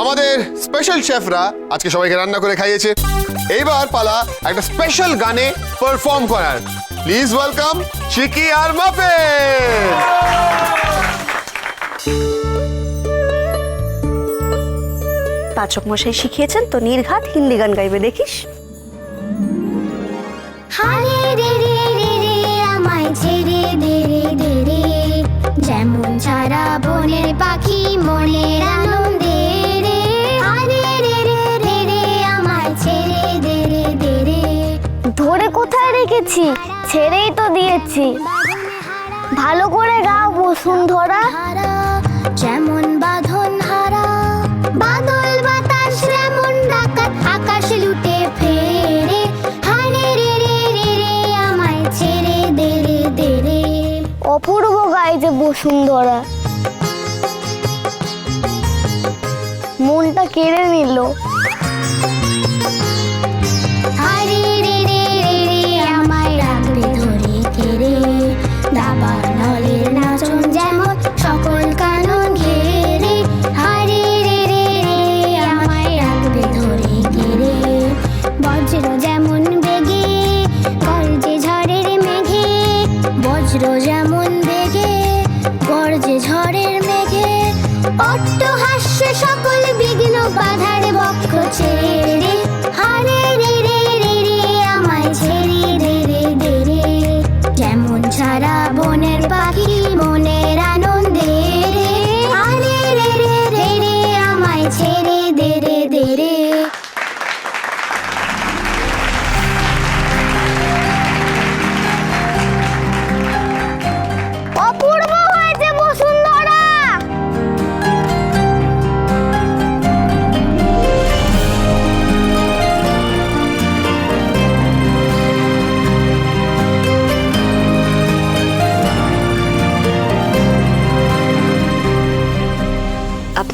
আমাদের স্পেশাল শেফরা আজকে সবাইকে রান্না করে খাইয়েছে। এইবার পালা একটা স্পেশাল গানে পারফর্ম করার। প্লিজ ওয়েলকাম চিকি আর মাফিন পাচক মশাই শিখিয়েছেন তো নির্ঘাত হিন্দি গান গাইবে দেখিস। হারে রে রে রে রে আমায় ছেড়ে দে রে দে রে। যেমন ছাড়া বনের পাখি মনের আনন্দে কোথায় রেখেছি? ছেড়েই তো দিয়েছি। ভালো করে গাও বসুন্ধরা। যেমন বাঁধন হারা বাদল বাতাস যেমন ডাকাত আকাশ লুটে ফেরে। হারে রে রে রে রে আমায় ছেড়ে দে রে দে রে। অপূর্ব গাইছে বসুন্ধরা। মনটা কেড়ে নিল। অট্ট হাস্য সকল বিঘ্ন বাধার বক্ষ ছেড়ে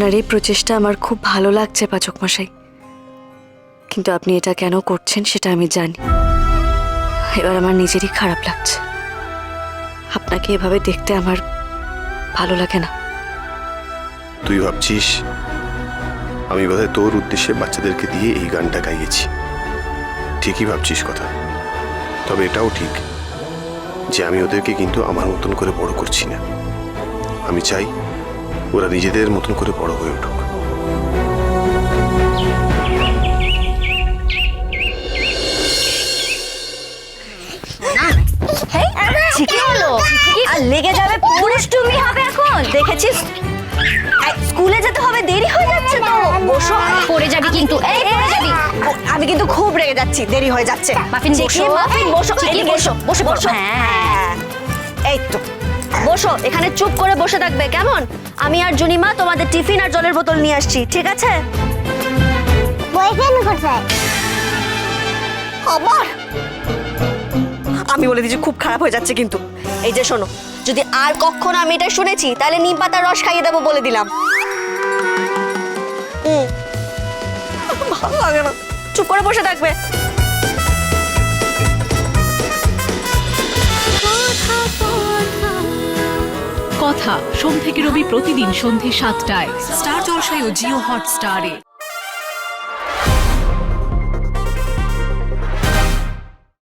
আপনার এই প্রচেষ্টা আমার খুব ভালো লাগছে, পাচক মশাই। কিন্তু আপনি এটা কেন করছেন সেটা আমি জানি। এবার আমার নিজেরই খারাপ লাগছে। আপনাকে এভাবে দেখতে আমার ভালো লাগে না। তুই ভাবছিস, আমি বোধহয় তোর উদ্দেশ্যে বাচ্চাদেরকে দিয়ে এই গানটা গাইয়েছি। ঠিকই ভাবছিস কথা। তবে এটাও ঠিক যে আমি ওদেরকে কিন্তু আমার মতন করে বড় করছি না। আমি চাই ওরা নিজেদের মতন করে বড় হয়ে উঠুক। ঠিকই হলো? আর লেগে যাবে পুরুষ্টুমি হবে এখন দেখেছিস? স্কুলে যেতে হবে দেরি হয়ে যাচ্ছে তো। বসো। পড়ে যাবি কিন্তু। এই পড়ে যাবি। আমি কিন্তু খুব রেগে যাচ্ছি দেরি হয়ে যাচ্ছে। মাফিন, বসো। মাফিন বসো। চিকি, বসো, বসে বসো। বসো হ্যাঁ। এই তো। বসো এখানে চুপ করে বসে থাকবে কেমন? আমি আর জুনিমা তোমাদের টিফিন আর জলের বোতল নিয়ে আসছি ঠিক আছে? বয়ফ্রেন্ড কোথায় আবার আমি বলে দিচ্ছি খুব খারাপ হয়ে যাচ্ছে কিন্তু। এই যে শোনো যদি আর কখনো আমি এটা শুনেছি তাহলে নিম পাতার রস খাইয়ে দেবো বলে দিলাম। ভালো লাগে না। চুপ করে বসে থাকবে। কথা সোম থেকে রবি প্রতিদিন সন্ধে সাতটায়। স্টার জলসায় ও জিও হটস্টারে।